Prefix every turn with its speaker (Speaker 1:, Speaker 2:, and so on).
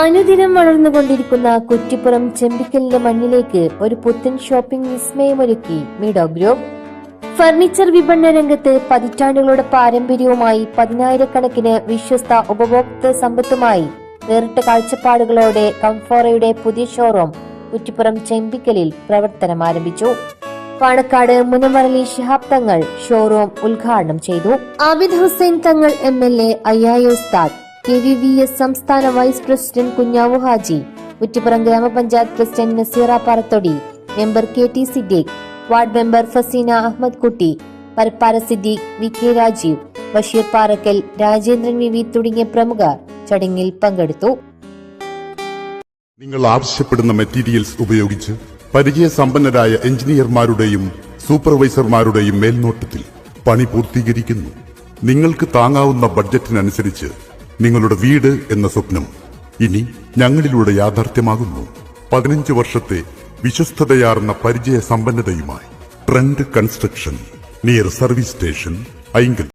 Speaker 1: അനുദിനം വളർന്നുകൊണ്ടിരിക്കുന്ന കുറ്റിപ്പുറം ചെമ്പിക്കലിന്റെ മണ്ണിലേക്ക് ഒരു പുത്തൻ ഷോപ്പിംഗ് വിസ്മയമൊരുക്കി മീഡോ ഗ്രൂപ്പ് ഫർണിച്ചർ വിപണന രംഗത്ത് പതിറ്റാണ്ടുകളുടെ പാരമ്പര്യവുമായി പതിനായിരക്കണക്കിന് വിശ്വസ്ത ഉപഭോക്തൃ സമ്പത്തുമായി വേറിട്ട കാഴ്ചപ്പാടുകളോടെ കംഫോറയുടെ പുതിയ ഷോറൂം കുറ്റിപ്പുറം ചെമ്പിക്കലിൽ പ്രവർത്തനം ആരംഭിച്ചു. പാണക്കാട് മുനമറലി ശിഹാബ് തങ്ങൾ ഷോറൂം ഉദ്ഘാടനം ചെയ്തു. Abid Hussain Thangal M L A അയ്യായ ഉസ്താദ്. കെ വി വി എസ് സംസ്ഥാന വൈസ് പ്രസിഡന്റ് കുഞ്ഞാവു ഹാജി കുറ്റിപ്പുറം ഗ്രാമപഞ്ചായത്ത് president Naseera Parathodi member K T Siddique ward member Faseena Ahammed Kutty Parappara Siddique V K Rajeev Basheer Parakkal Rajendran V V തുടങ്ങിയ പ്രമുഖർ ചടങ്ങിൽ പങ്കെടുത്തു.
Speaker 2: നിങ്ങൾ ആവശ്യപ്പെടുന്ന മെറ്റീരിയൽസ് ഉപയോഗിച്ച് പരിചയസമ്പന്നരായ എഞ്ചിനീയർമാരുടെയും സൂപ്പർവൈസർമാരുടെയും മേൽനോട്ടത്തിൽ പണി പൂർത്തീകരിക്കുന്നു. നിങ്ങൾക്ക് താങ്ങാവുന്ന ബഡ്ജറ്റിനനുസരിച്ച് നിങ്ങളുടെ വീട് എന്ന സ്വപ്നം ഇനി ഞങ്ങളിലൂടെ യാഥാർത്ഥ്യമാകുന്നു. പതിനഞ്ച് വർഷത്തെ വിശ്വസ്തതയാർന്ന പരിചയ സമ്പന്നതയുമായി. Trend construction near service station Ainkal